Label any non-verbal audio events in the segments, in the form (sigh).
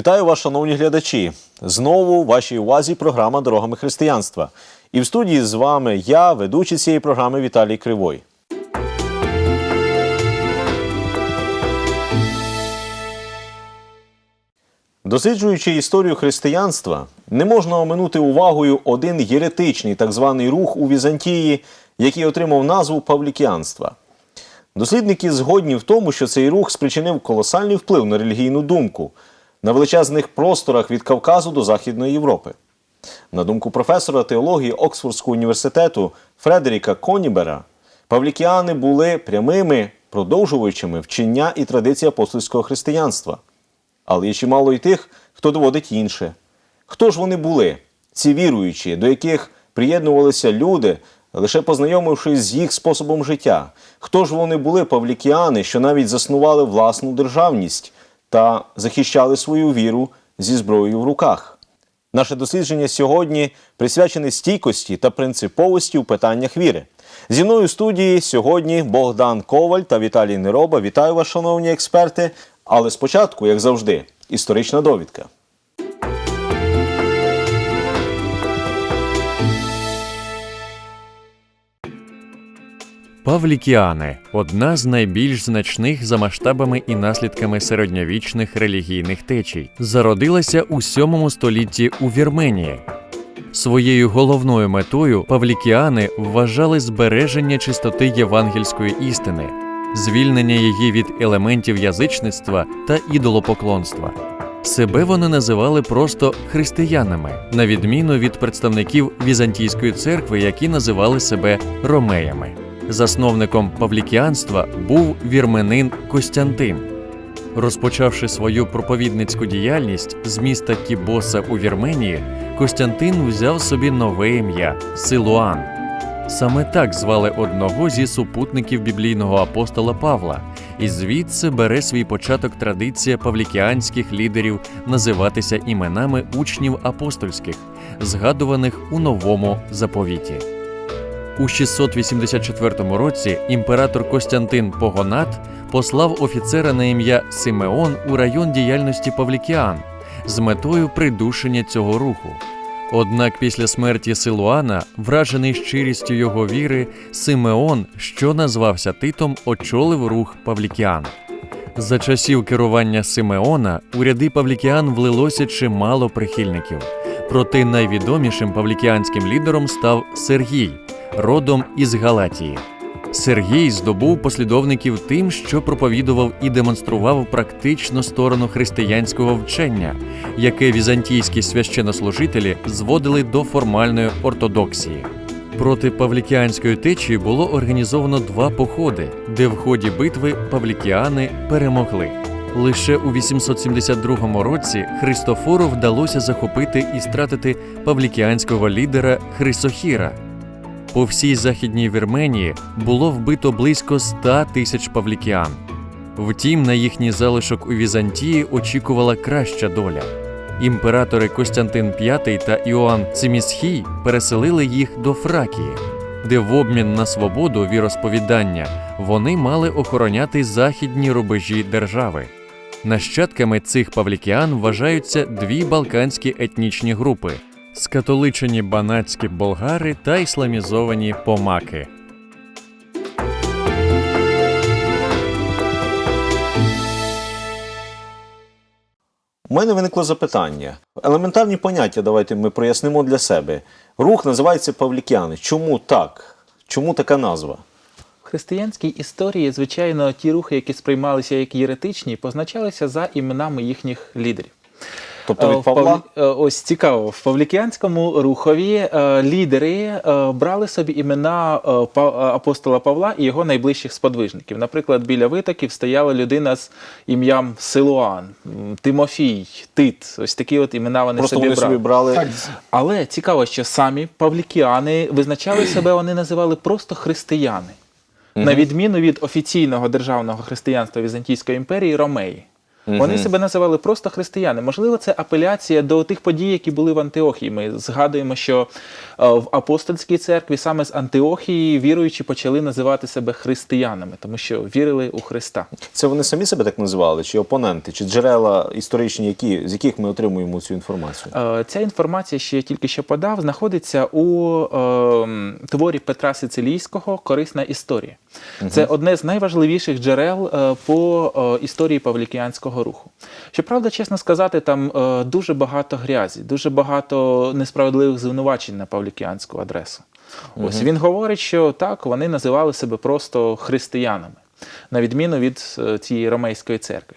Вітаю вас, шановні глядачі. Знову в вашій увазі програма Дорогами християнства. І в студії з вами я, ведучий цієї програми Віталій Кривой. Досліджуючи історію християнства, не можна оминути увагою один єретичний так званий рух у Візантії, який отримав назву павлікіанства. Дослідники згодні в тому, що цей рух спричинив колосальний вплив на релігійну думку на величезних просторах від Кавказу до Західної Європи. На думку професора теології Оксфордського університету Фредеріка Конібера, павлікіани були прямими продовжувачами вчення і традиції апостольського християнства. Але є чимало й тих, хто доводить інше. Хто ж вони були, ці віруючі, до яких приєднувалися люди, лише познайомившись з їх способом життя? Хто ж вони були, павлікіани, що навіть заснували власну державність та захищали свою віру зі зброєю в руках? Наше дослідження сьогодні присвячене стійкості та принциповості у питаннях віри. Зі мною в студії сьогодні Богдан Коваль та Віталій Нероба. Вітаю вас, шановні експерти. Але спочатку, як завжди, історична довідка. Павлікіани одна з найбільш значних за масштабами і наслідками середньовічних релігійних течій, зародилася у 7 столітті у Вірменії. Своєю головною метою павлікіани вважали збереження чистоти євангельської істини, звільнення її від елементів язичництва та ідолопоклонства. Себе вони називали просто християнами, на відміну від представників Візантійської церкви, які називали себе ромеями. Засновником павлікіанства був вірменин Костянтин. Розпочавши свою проповідницьку діяльність з міста Кібоса у Вірменії, Костянтин взяв собі нове ім'я Силуан. Саме так звали одного зі супутників біблійного апостола Павла, і звідси бере свій початок традиція павлікіанських лідерів називатися іменами учнів апостольських, згадуваних у новому заповіті. У 684 році імператор Костянтин Погонат послав офіцера на ім'я Симеон у район діяльності Павлікіан з метою придушення цього руху. Однак після смерті Силуана, вражений щирістю його віри, Симеон, що назвався Титом, очолив рух Павлікіан. За часів керування Симеона у ряди Павлікіан влилося чимало прихильників. Проте найвідомішим павлікіанським лідером став Сергій, родом із Галатії. Сергій здобув послідовників тим, що проповідував і демонстрував практичну сторону християнського вчення, яке візантійські священнослужителі зводили до формальної ортодоксії. Проти павлікіанської течії було організовано два походи, де в ході битви павлікіани перемогли. Лише у 872 році Христофору вдалося захопити і стратити павлікіанського лідера Хрисохіра. По всій західній Вірменії було вбито близько 100 тисяч павлікіан. Втім, на їхній залишок у Візантії очікувала краща доля. Імператори Костянтин V та Іоанн Цимісхій переселили їх до Фракії, де в обмін на свободу віросповідання вони мали охороняти західні рубежі держави. Нащадками цих павлікіан вважаються дві балканські етнічні групи скатоличені банатські болгари та ісламізовані помаки. У мене виникло запитання. Елементарні поняття давайте ми прояснимо для себе. Рух називається Павлікіани. Чому так? Чому така назва? В християнській історії, звичайно, ті рухи, які сприймалися як єретичні, позначалися за іменами їхніх лідерів. Тобто Е, від в Павла? Павлі- е, Ось цікаво, в павлікіанському рухові е, лідери брали собі імена апостола Павла і його найближчих сподвижників. Наприклад, біля витоків стояла людина з ім'ям Силуан, Тимофій, Тит. Ось такі от імена вони Просто собі вони брали. собі брали. Але цікаво, що самі павлікіани визначали себе, вони називали просто християни, на відміну від офіційного державного християнства Візантійської імперії Ромеї. Вони себе називали просто християни. Можливо, це апеляція до тих подій, які були в Антиохії. Ми згадуємо, що е, в апостольській церкві саме з Антиохії віруючі почали називати себе християнами, тому що вірили у Христа. Це вони самі себе так називали, чи опоненти, чи джерела історичні, які, з яких ми отримуємо цю інформацію? Е, Ця інформація, що я тільки що подав, знаходиться у е, творі Петра Сицилійського Корисна історія. Це одне з найважливіших джерел е, по історії павлікіанського руху. Щоправда, чесно сказати, там е, дуже багато грязі, дуже багато несправедливих звинувачень на павлікіанську адресу. Ось він говорить, що так, вони називали себе просто християнами, на відміну від е, цієї ромейської церкви.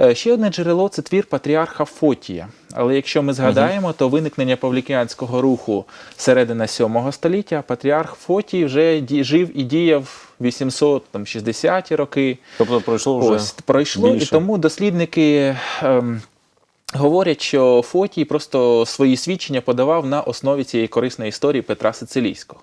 Е, Ще одне джерело це твір патріарха Фотія. Але якщо ми згадаємо, то виникнення павлікіанського руху середина 7 століття, патріарх Фотій вже жив і діяв 860-ті роки. Тобто пройшло вже Ось пройшло, більше. і тому дослідники ем, говорять, що Фотій просто свої свідчення подавав на основі цієї корисної історії Петра Сицилійського.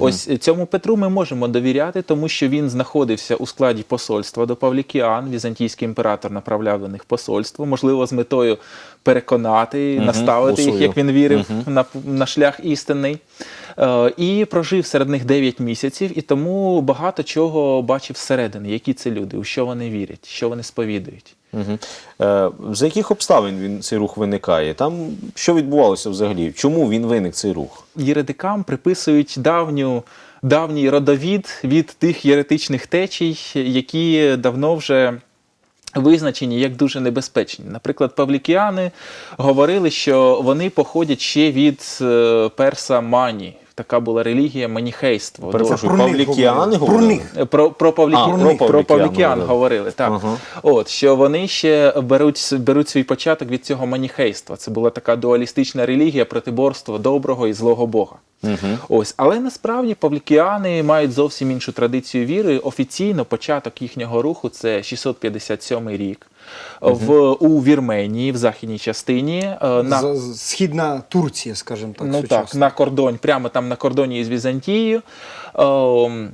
Ось цьому Петру ми можемо довіряти, тому що він знаходився у складі посольства до Павлікіан. Візантійський імператор направляв до них посольство, можливо, з метою переконати, наставити їх, як він вірив, на, на шлях істинний. Е, і прожив серед них 9 місяців, і тому багато чого бачив зсередини, які це люди, у що вони вірять, що вони сповідують. Угу. Е, за яких обставин він цей рух виникає? Там що відбувалося взагалі? Чому він виник цей рух? Єретикам приписують давню, давній родовід від тих єретичних течій, які давно вже визначені як дуже небезпечні. Наприклад, павлікіани говорили, що вони походять ще від е, перса Мані. Така була релігія маніхейство. Про них павлікіани говорили. Про говорили? Е, Про, про. А, про, про павлікян павлікян говорили. говорили. Так. Ага. От, що вони ще беруть, беруть свій початок від цього маніхейства. Це була така дуалістична релігія протиборства доброго і злого Бога. Ось, але насправді павлікіани мають зовсім іншу традицію віри. Офіційно початок їхнього руху це 657 рік. В, у Вірменії, в західній частині. е, На, З- Східна Турція, скажімо так, ну так, сучасна. на кордоні, прямо там на кордоні із Візантією. Ем,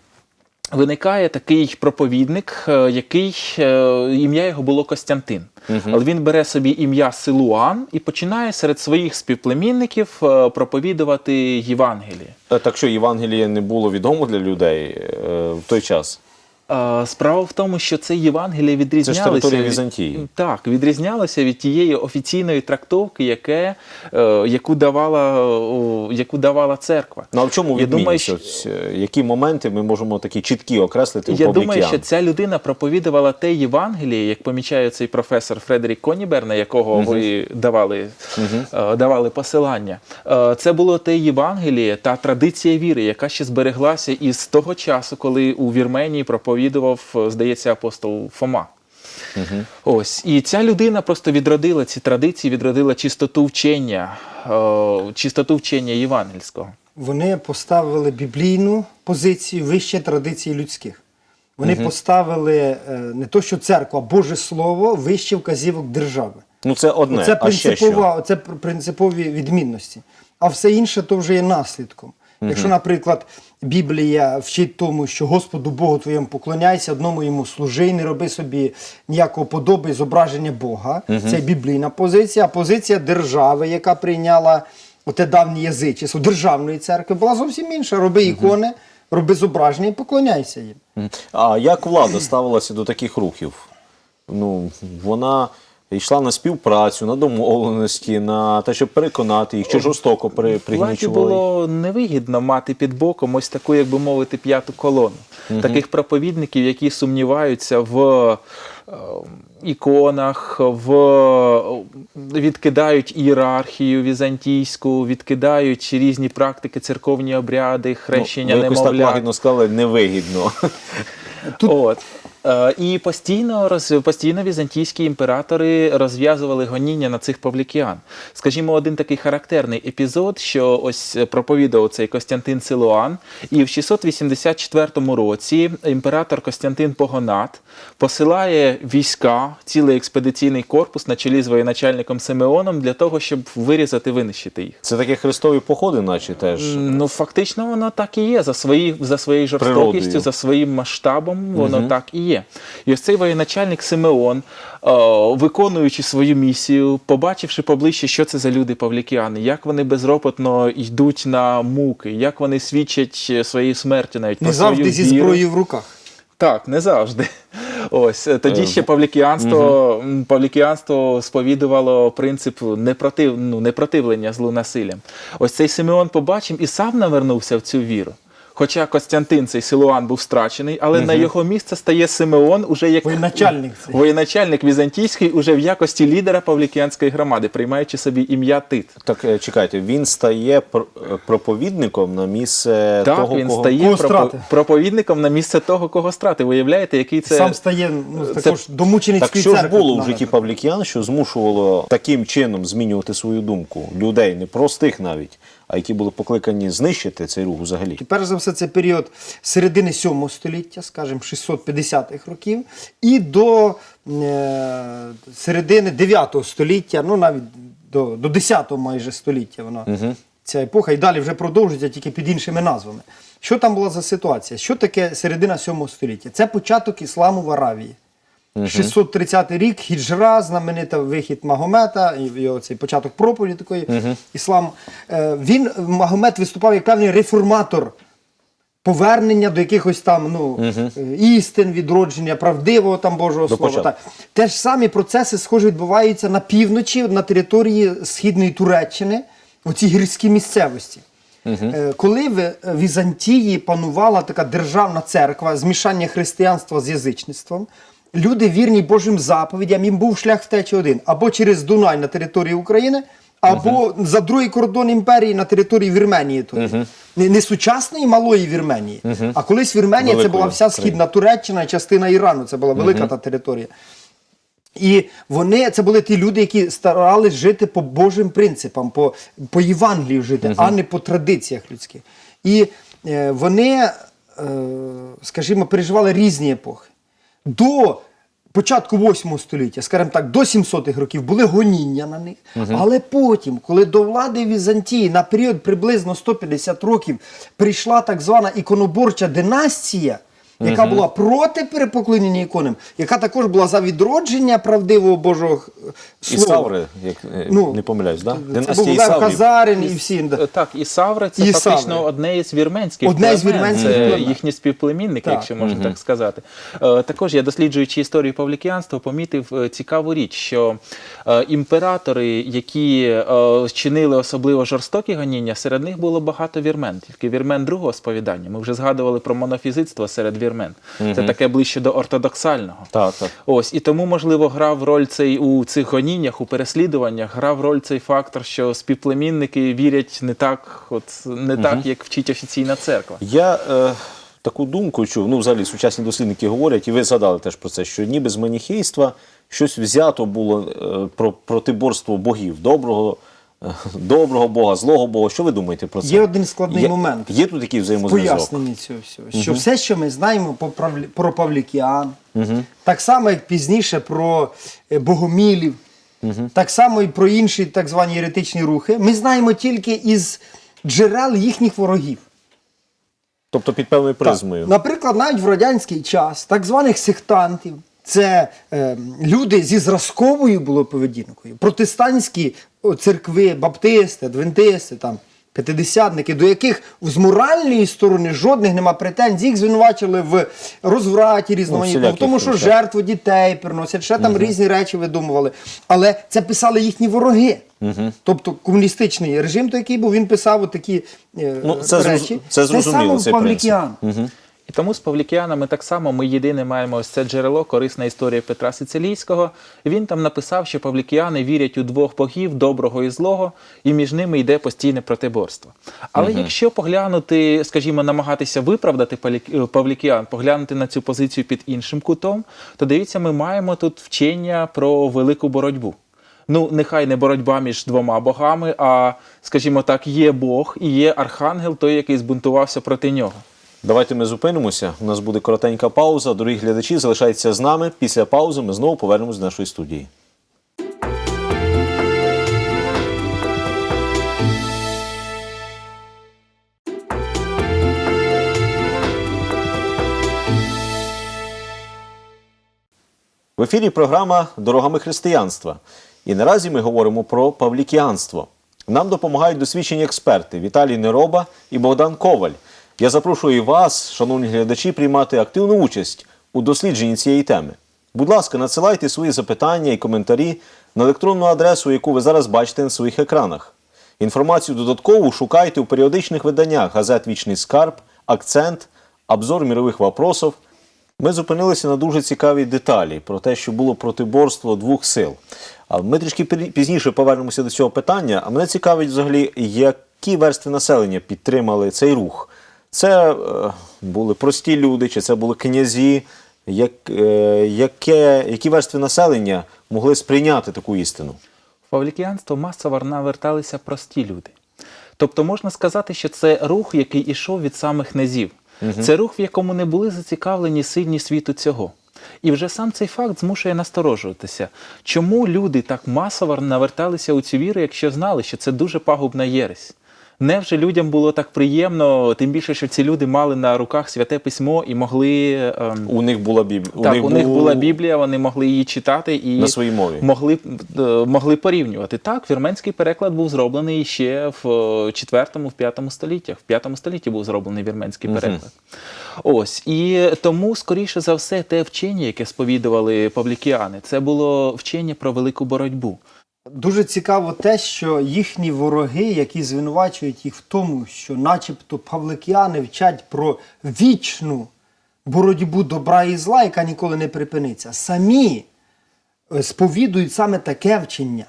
Виникає такий проповідник, е, який е, ім'я його було Костянтин. Але він бере собі ім'я Силуан і починає серед своїх співплемінників е, проповідувати Євангеліє. Е, Так що Євангеліє не було відомо для людей е, в той час. Справа в тому, що це Євангеліє відрізнялося. територія від- Візантії. Так, відрізнялося від тієї офіційної трактовки, яке, е, яку, давала, яку давала церква. Ну а в чому Я думаю, відмінність? що- Ось, е, які моменти ми можемо такі чіткі окреслити у Я думаю, що ця людина проповідувала те Євангеліє, як помічає цей професор Фредерік Конібер, на якого ви давали, е, давали посилання. Е, Це було те Євангеліє, та традиція віри, яка ще збереглася із того часу, коли у Вірменії проповідував, е, здається, апостол Фома. Ось і ця людина просто відродила ці традиції, відродила чистоту вчення, е, чистоту вчення євангельського. Вони поставили біблійну позицію вище традицій людських. Вони поставили е, не то, що церква, а Боже Слово вище вказівок держави. Ну це одне, Це а ще що? принципова, це принципові відмінності. А все інше то вже є наслідком. Якщо, наприклад, Біблія вчить тому, що Господу Богу твоєму поклоняйся, одному йому служи, і не роби собі ніякого подоби зображення Бога. Це біблійна позиція. А позиція держави, яка прийняла оте давнє язичество державної церкви, була зовсім інша. Роби ікони, роби зображення і поклоняйся їм. А як влада ставилася до таких рухів? Ну, вона йшла на співпрацю, на домовленості, на те, щоб переконати їх, чи жорстоко при, пригнічували. було невигідно мати під боком ось таку, як би мовити, п'яту колону. Таких проповідників, які сумніваються в е, іконах, в відкидають ієрархію візантійську, відкидають різні практики, церковні обряди, хрещення ну, ви якось так лагідно сказали, невигідно. От. Е, І постійно, роз, постійно візантійські імператори розв'язували гоніння на цих павлікіан. Скажімо, один такий характерний епізод, що ось проповідав цей Костянтин Силуан, і в 684 році імператор Костянтин Погонат посилає війська, цілий експедиційний корпус на чолі з воєначальником Симеоном для того, щоб вирізати, винищити їх. Це такі хрестові походи, наче теж. Ну, фактично, воно так і є. За, свої, за своєю Природою. жорстокістю, за своїм масштабом, воно так і є. Є. І ось цей воєначальник Симеон, е, виконуючи свою місію, побачивши поближче, що це за люди павлікіани, як вони безропотно йдуть на муки, як вони свідчать е, своєю смертю навіть Не про свою завжди зі віру. зброєю в руках. Так, не завжди. (laughs) Ось е, тоді ще павлікіанство, м, павлікіанство сповідувало принцип непротив, ну, непротивлення злу насиллям. Ось цей Симеон побачив і сам навернувся в цю віру. Хоча Костянтин цей Силуан був страчений, але на його місце стає Симеон уже як Воєначальник воєначальник візантійський, уже в якості лідера павлікіанської громади, приймаючи собі ім'я Тит. Так е, чекайте, він стає пр- е, проповідником на місце Так, того, він кого стає Кого пропо- проповідником на місце того, кого страти. Виявляєте, який це Сам стає ну, також до мученицької Так що ж було в житті павлікіян, що змушувало таким чином змінювати свою думку? Людей, не простих навіть, які були покликані знищити цей рух взагалі? І перш за все, це період середини 7 століття, скажімо, 650-х років, і до е, середини 9 століття, ну навіть до, до 10 майже століття вона ця епоха, і далі вже продовжується тільки під іншими назвами. Що там була за ситуація? Що таке середина 7 століття? Це початок ісламу в Аравії. 630 рік, хіджра, знаменита вихід Магомета, його цей початок проповіді такої іслам. Е, Він, Магомед, виступав як певний реформатор повернення до якихось там ну, е, істин, відродження, правдивого там Божого До Слова. Так. Те ж самі процеси схоже відбуваються на півночі, на території східної Туреччини, у цій гірській місцевості. Е, Коли в Візантії панувала така державна церква, змішання християнства з язичництвом, люди вірні Божим заповідям, їм був шлях втечі один або через Дунай на території України, або за другий кордон імперії на території Вірменії. тої. Не, не сучасної малої Вірменії, а колись Вірменія це була вся східна Туреччина і частина Ірану. Це була велика та територія. І вони це були ті люди, які старались жити по Божим принципам, по, по Євангелію жити, а не по традиціях людських. І е, вони, е, скажімо, переживали різні епохи. До початку 8 століття, скажімо так, до 700-х років були гоніння на них. Але потім, коли до влади Візантії на період приблизно 150 років прийшла так звана іконоборча династія, яка була проти перепоклонення іконам, яка також була за відродження правдивого Божого е, І слова. Саври, як е, Ну, не помиляюсь, да? Це був династія Лев Ісаврів. Хазарин і всі. да. Е, Так, і Саври це І фактично Саври. одне із вірменських Одне із племен. вірменських це племен. їхні співплемінники, Так. якщо можна так сказати. Е, Також я, досліджуючи історію павлікіанства, помітив е, цікаву річ, що е, імператори, які е, чинили особливо жорстокі гоніння, серед них було багато вірмен, тільки вірмен другого сповідання. Ми вже згадували про монофізитство серед вірмен. Це таке ближче до ортодоксального. Так, так. Ось і тому, можливо, грав роль цей у цих гоніннях, у переслідуваннях, грав роль цей фактор, що співплемінники вірять не так, от не так, як вчить офіційна церква. Я е, таку думку чув, ну взагалі сучасні дослідники говорять, і ви згадали теж про це, що ніби з маніхейства щось взято було е, про протиборство богів, доброго, (laughs) доброго Бога, злого Бога. Що ви думаєте про це? Є один складний Є- момент. Є тут такий взаємозв'язок? поясненні цього всього. Що все, що ми знаємо правлі- про павлікіан, так само, як пізніше про е, богомілів, так само і про інші так звані єретичні рухи, ми знаємо тільки із джерел їхніх ворогів. Тобто під певною призмою. Наприклад, навіть в радянський час так званих сектантів. Це е, люди зі зразковою було поведінкою, протестантські церкви, баптисти, адвентисти, там, п'ятидесятники, до яких з моральної сторони жодних нема претензій, їх звинувачили в розвраті різноманітному, в тому, що речах. жертву дітей приносять, ще там різні речі видумували. Але це писали їхні вороги. Тобто комуністичний режим, той, який був, він писав такі е, Ну, це речі. це зрозуміло, саме в цей Павлікіан. І тому з павлікіанами так само ми єдине маємо ось це джерело, корисна історія Петра Сицилійського. Він там написав, що павлікіани вірять у двох богів, доброго і злого, і між ними йде постійне протиборство. Але якщо поглянути, скажімо, намагатися виправдати павлікіан, поглянути на цю позицію під іншим кутом, то дивіться, ми маємо тут вчення про велику боротьбу. Ну, нехай не боротьба між двома богами, а, скажімо так, є Бог і є архангел, той, який збунтувався проти нього. Давайте ми зупинимося. У нас буде коротенька пауза. Дорогі глядачі, залишайтеся з нами. Після паузи ми знову повернемось до нашої студії. В ефірі програма Дорогами християнства. І наразі ми говоримо про павлікіанство. Нам допомагають досвідчені експерти Віталій Нероба і Богдан Коваль. Я запрошую вас, шановні глядачі, приймати активну участь у дослідженні цієї теми. Будь ласка, надсилайте свої запитання і коментарі на електронну адресу, яку ви зараз бачите на своїх екранах. Інформацію додаткову шукайте у періодичних виданнях газет Вічний скарб, Акцент, Обзор мірових вопросов. Ми зупинилися на дуже цікавій деталі про те, що було протиборство двох сил. Ми трішки пізніше повернемося до цього питання. А мене цікавить взагалі, які верстви населення підтримали цей рух. Це е, були прості люди, чи це були князі, як, е, яке, які верстви населення могли сприйняти таку істину? В павлікіанство масово наверталися прості люди. Тобто можна сказати, що це рух, який ішов від самих князів. Це рух, в якому не були зацікавлені сильні світу цього. І вже сам цей факт змушує насторожуватися. Чому люди так масово наверталися у цю віру, якщо знали, що це дуже пагубна єресь? Невже людям було так приємно, тим більше, що ці люди мали на руках святе письмо і могли. ем, У них була Біблія. так, у них була Біблія, вони могли її читати і На своїй мові. могли, е, могли порівнювати. Так, вірменський переклад був зроблений ще в 4-5 століттях. В 5 столітті був зроблений вірменський переклад. Ось. І тому, скоріше за все, те вчення, яке сповідували павлікіани, це було вчення про велику боротьбу. Дуже цікаво те, що їхні вороги, які звинувачують їх в тому, що начебто павликіани вчать про вічну боротьбу добра і зла, яка ніколи не припиниться, самі е, сповідують саме таке вчення.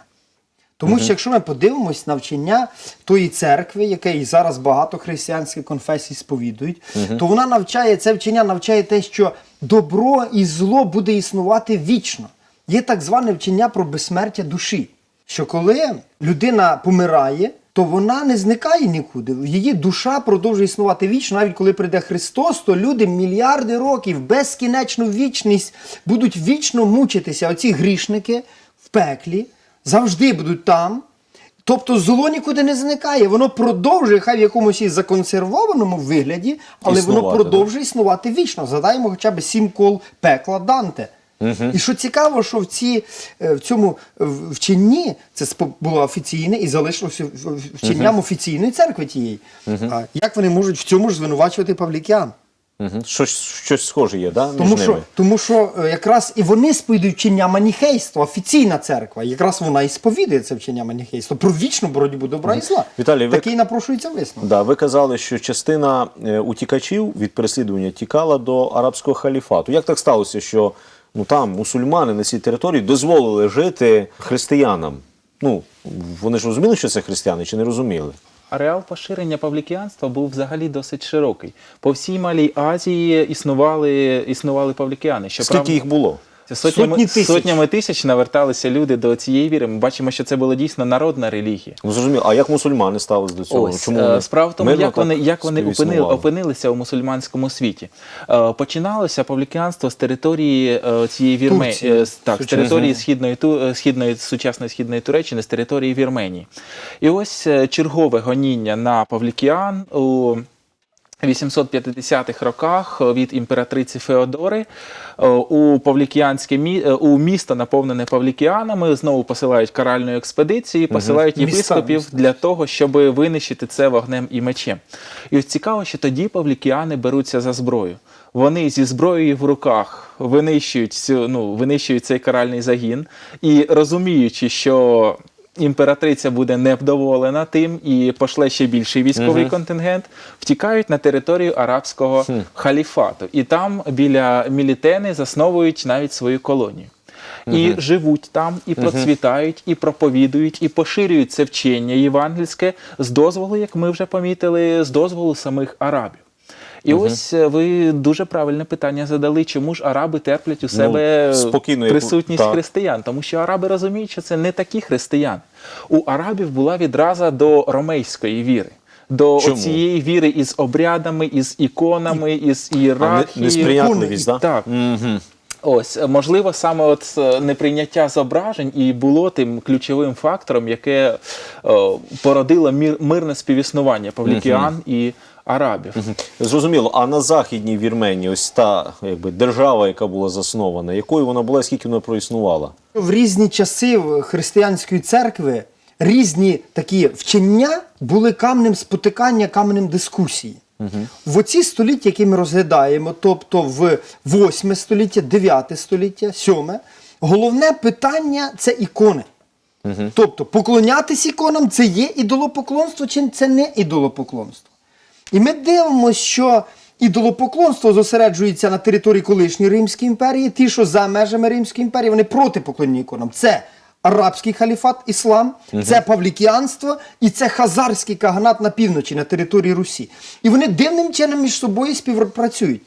Тому що якщо ми подивимось на вчення тої церкви, яке і зараз багато християнських конфесій сповідують, то вона навчає це вчення, навчає те, що добро і зло буде існувати вічно. Є так зване вчення про безсмертя душі. Що коли людина помирає, то вона не зникає нікуди. Її душа продовжує існувати вічно. Навіть коли прийде Христос, то люди мільярди років, безкінечну вічність будуть вічно мучитися. Оці грішники в пеклі завжди будуть там. Тобто зло нікуди не зникає, воно продовжує, хай в якомусь і законсервованому вигляді, але воно Існувати, продовжує існувати вічно. Згадаємо хоча б сім кол пекла Данте. І що цікаво, що в, ці, е, в цьому вченні це було офіційне і залишилося вченням офіційної церкви тієї. А як вони можуть в цьому ж звинувачувати павлікян? Угу. Щось, щось схоже є, да? між Тому що, ними? тому що е, якраз і вони сповідують вчення маніхейства, офіційна церква. Якраз вона і сповідує це вчення маніхейства про вічну боротьбу добра і зла. Віталій, ви- Такий напрошується висновок. Да, ви казали, що частина е, утікачів від переслідування тікала до арабського халіфату. Як так сталося, що ну там мусульмани на цій території дозволили жити християнам? Ну вони ж розуміли, що це християни, чи не розуміли? Ареал поширення павлікіанства був взагалі досить широкий. По всій Малій Азії існували, існували павлікіани. Скільки їх було? Сотнями, Сотні тисяч. сотнями тисяч наверталися люди до цієї віри. Ми бачимо, що це була дійсно народна релігія. Ну зрозуміло. А як мусульмани ставились до цього? Ось Чому е, вони справа в тому, мирно як вони, так як вони опинили, співіснували? опинилися у мусульманському світі. Е, Починалося павлікіанство з території е, цієї Вірменії, Турції. так, з території східної Ту- е, східної сучасної східної Туреччини, з території Вірменії. І ось е, чергове гоніння на павлікіан у 850-х роках від імператриці Феодори е, у павлікіанське мі- е, у місто, наповнене павлікіанами, знову посилають каральну експедицію, посилають Міста, єпископів міста. для того, щоб винищити це вогнем і мечем. І ось цікаво, що тоді павлікіани беруться за зброю. Вони зі зброєю в руках винищують цю, ну, винищують цей каральний загін і розуміючи, що імператриця буде невдоволена тим і пошле ще більший військовий контингент, втікають на територію арабського халіфату. І там біля Мілітени засновують навіть свою колонію. І живуть там, і процвітають, і проповідують, і поширюють це вчення євангельське з дозволу, як ми вже помітили, з дозволу самих арабів. І ось е, ви дуже правильне питання задали, чому ж араби терплять у себе Ну, спокійно, присутність так. християн, тому що араби розуміють, що це не такі християни. У арабів була відраза до ромейської віри. До Чому? цієї віри із обрядами, із іконами, із ієрархією. да? Так. Угу. Ось, е, можливо, саме от е, неприйняття зображень і було тим ключовим фактором, яке е, породило мір, мирне співіснування павлікіан і арабів. Зрозуміло, а на західній Вірменії, ось та якби держава, яка була заснована, якою вона була, скільки вона проіснувала? В різні часи християнської церкви різні такі вчення були камнем спотикання, каменем дискусії. В оці століття, які ми розглядаємо, тобто в 8 століття, 9 століття, 7, головне питання це ікони. Тобто поклонятись іконам це є ідолопоклонство чи це не ідолопоклонство. І ми дивимося, що ідолопоклонство зосереджується на території колишньої Римської імперії. Ті, що за межами Римської імперії, вони проти поклонні іконам. Це арабський халіфат, іслам, це павлікіанство і це хазарський каганат на півночі, на території Русі. І вони дивним чином між собою співпрацюють.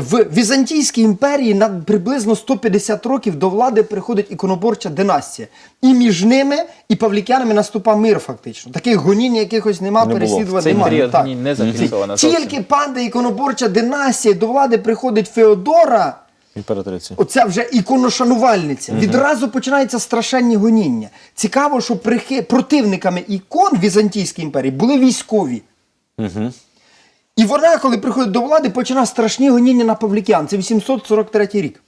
В Візантійській імперії на приблизно 150 років до влади приходить іконоборча династія. І між ними і павлікянами наступав мир, фактично. Таких гонінь якихось нема, Не було. переслідувань немає. період Так. не зафіксовано. Тільки падає іконоборча династія, до влади приходить Феодора. Імператриця. Оця вже іконошанувальниця. Відразу починаються страшенні гоніння. Цікаво, що прихи... противниками ікон Візантійської імперії були військові. І вона, коли приходить до влади, починає страшні гоніння на павлікян. Це 843 рік.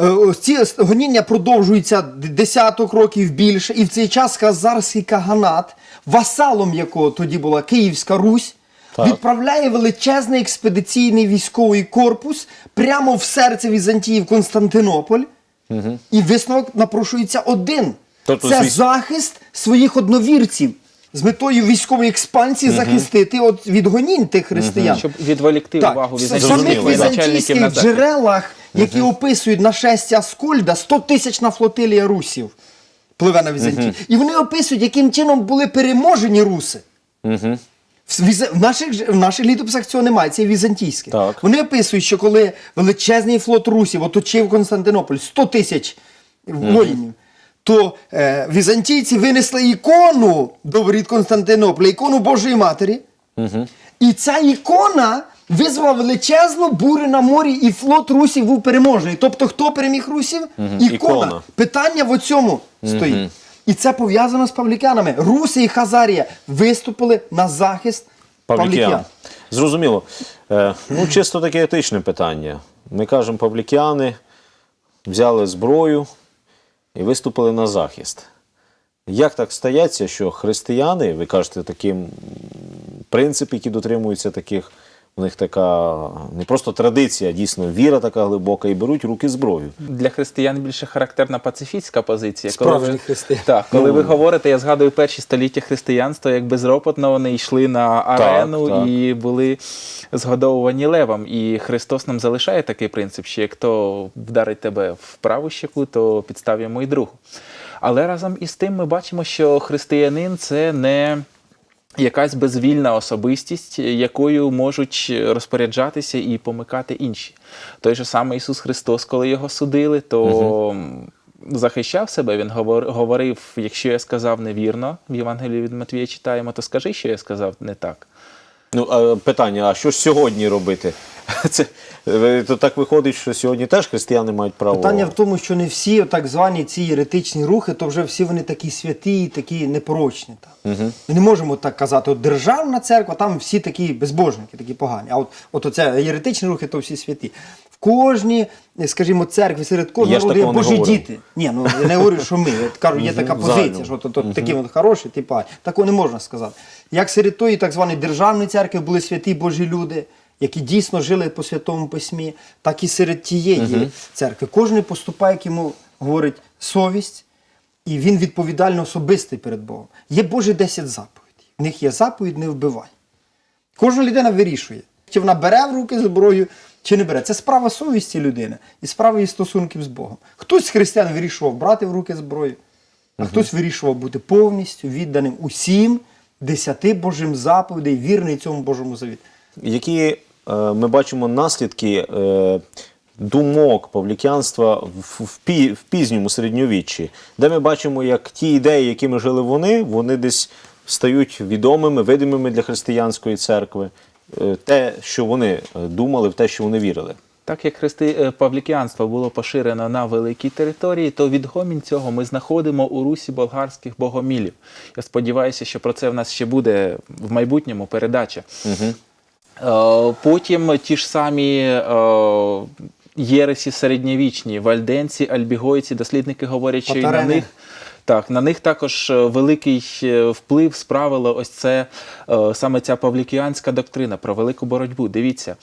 Е, Ці гоніння продовжуються десяток років більше, і в цей час хазарський каганат, васалом якого тоді була Київська Русь, Так. відправляє величезний експедиційний військовий корпус прямо в серце Візантії в Константинополь. І висновок напрошується один: Тобто це звіс- захист своїх одновірців. З метою військової експансії захистити от від гонінь тих християн. Щоб відволікти Так, увагу в візантійських самих на візантійських захід. джерелах, які описують нашестя Аскольда, 100 тисячна флотилія русів пливе на Візантію. І вони описують, яким чином були переможені руси. В, віз- в, наших, ж- в наших літописах цього немає, це візантійське. Так. Вони описують, що коли величезний флот русів оточив Константинополь 100 тисяч воїнів, то е, візантійці винесли ікону до воріт Константинополя, ікону Божої Матері. І ця ікона визвала величезну бурю на морі, і флот русів був переможений. Тобто, хто переміг русів? Ікона. Ікона. Питання в цьому стоїть. І це пов'язано з павлікянами. Руси і Хазарія виступили на захист Павлікян. павлікян. Зрозуміло. Е, ну, чисто таке етичне питання. Ми кажемо, павлікяни взяли зброю і виступили на захист. Як так стається, що християни, ви кажете, таким принцип, які дотримуються таких, у них така не просто традиція, а дійсно віра така глибока, і беруть руки зброю. Для християн більше характерна пацифістська позиція. Справжні ви, християни. Так, коли Ну. ви говорите, я згадую перші століття християнства, як безропотно вони йшли на арену так. і були згодовувані левом. І Христос нам залишає такий принцип, що як хто вдарить тебе в праву щеку, то підстав йому і другу. Але разом із тим ми бачимо, що християнин це не якась безвільна особистість, якою можуть розпоряджатися і помикати інші. Той же самий Ісус Христос, коли його судили, то м, захищав себе. Він говорив: якщо я сказав невірно, в Євангелії від Матвія читаємо, то скажи, що я сказав не так. Ну, питання: а що ж сьогодні робити? (laughs) Це то так виходить, що сьогодні теж християни мають право. Питання в тому, що не всі так звані ці єретичні рухи, то вже всі вони такі святі, такі непорочні. Там. Ми не можемо так казати, от державна церква, там всі такі безбожники, такі погані. А от, от оце єретичні рухи, то всі святі. В кожній, скажімо, церкві, серед кожного народу є Божі діти. Ні, ну я не говорю, що ми. От кажу, є така позиція, що то, то, такі от хороші, типа, такого не можна сказати. Як серед тої так званої державної церкви були святі Божі люди, які дійсно жили по святому письмі, так і серед тієї церкви. Кожен поступає, як йому говорить совість, і він відповідально особистий перед Богом. Є Божі 10 заповідей. В них є заповідь не вбивай. Кожна людина вирішує, чи вона бере в руки зброю, чи не бере. Це справа совісті людини і справа її стосунків з Богом. Хтось з християн вирішував брати в руки зброю, а хтось вирішував бути повністю відданим усім десяти Божим заповідей, вірний цьому Божому завіту. які ми бачимо наслідки е, думок павлікянства в, в, пі- в пізньому середньовіччі, де ми бачимо, як ті ідеї, якими жили вони, вони десь стають відомими, видимими для християнської церкви. Е, те, що вони е, думали, в те, що вони вірили. Так як христи... е, павлікіанство було поширено на великій території, то відгомін цього ми знаходимо у русі болгарських богомілів. Я сподіваюся, що про це в нас ще буде в майбутньому передача. Е, Потім ті ж самі е, єресі середньовічні, вальденці, альбігойці, дослідники говорять, що і на них. Так, на них також е, великий е, вплив справила ось це е, саме ця павлікіанська доктрина про велику боротьбу. Дивіться,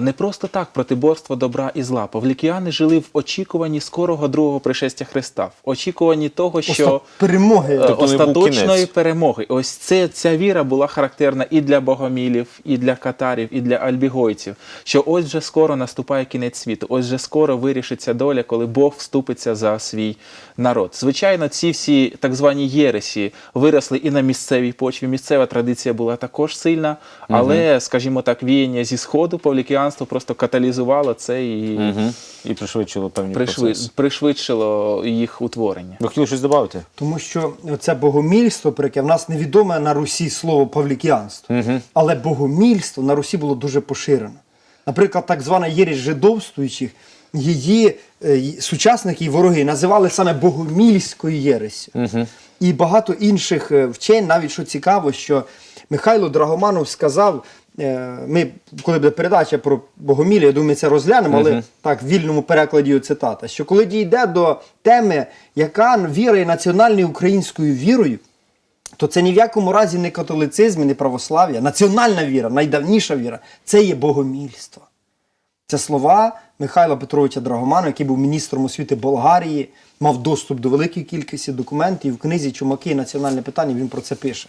не просто так протиборство добра і зла. Павлікіани жили в очікуванні скорого другого пришестя Христа, в очікуванні того, що перемоги. остаточної перемоги. Ось це ця віра була характерна і для богомілів, і для катарів, і для альбігойців. Що ось вже скоро наступає кінець світу, ось вже скоро вирішиться доля, коли Бог вступиться за свій народ. Звичайно, ці всі так звані єресі виросли і на місцевій почві. Місцева традиція була також сильна, але, скажімо так, віяння зі сходу павлікіанство просто каталізувало це і Угу. І пришвидшило певні пришви- процеси. пришвидшило їх утворення. Ви хотіли щось додати? Тому що це богомільство, про яке в нас невідоме на Русі слово павлікіанство. Але богомільство на Русі було дуже поширено. Наприклад, так звана єресь жидовствуючих, її е, сучасники і вороги називали саме богомільською єресю. І багато інших е, вчень, навіть що цікаво, що Михайло Драгоманов сказав. е, Ми, коли буде передача про Богомілля, я думаю, ми це розглянемо, але так, в вільному перекладі цитата, що коли дійде до теми, яка віра є національною українською вірою, то це ні в якому разі не католицизм, не православ'я. Національна віра, найдавніша віра це є богомільство. Це слова Михайла Петровича Драгомана, який був міністром освіти Болгарії, мав доступ до великої кількості документів. В книзі Чумаки національне питання він про це пише.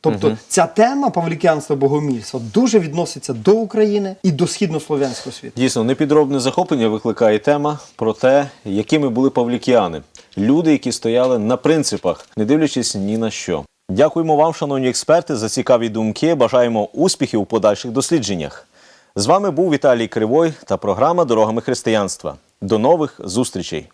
Тобто ця тема павлікянства богомільства дуже відноситься до України і до східнослов'янського світу. Дійсно, непідробне захоплення викликає тема про те, якими були павлікіани. Люди, які стояли на принципах, не дивлячись ні на що. Дякуємо вам, шановні експерти, за цікаві думки. Бажаємо успіхів у подальших дослідженнях. З вами був Віталій Кривой та програма Дорогами християнства. До нових зустрічей.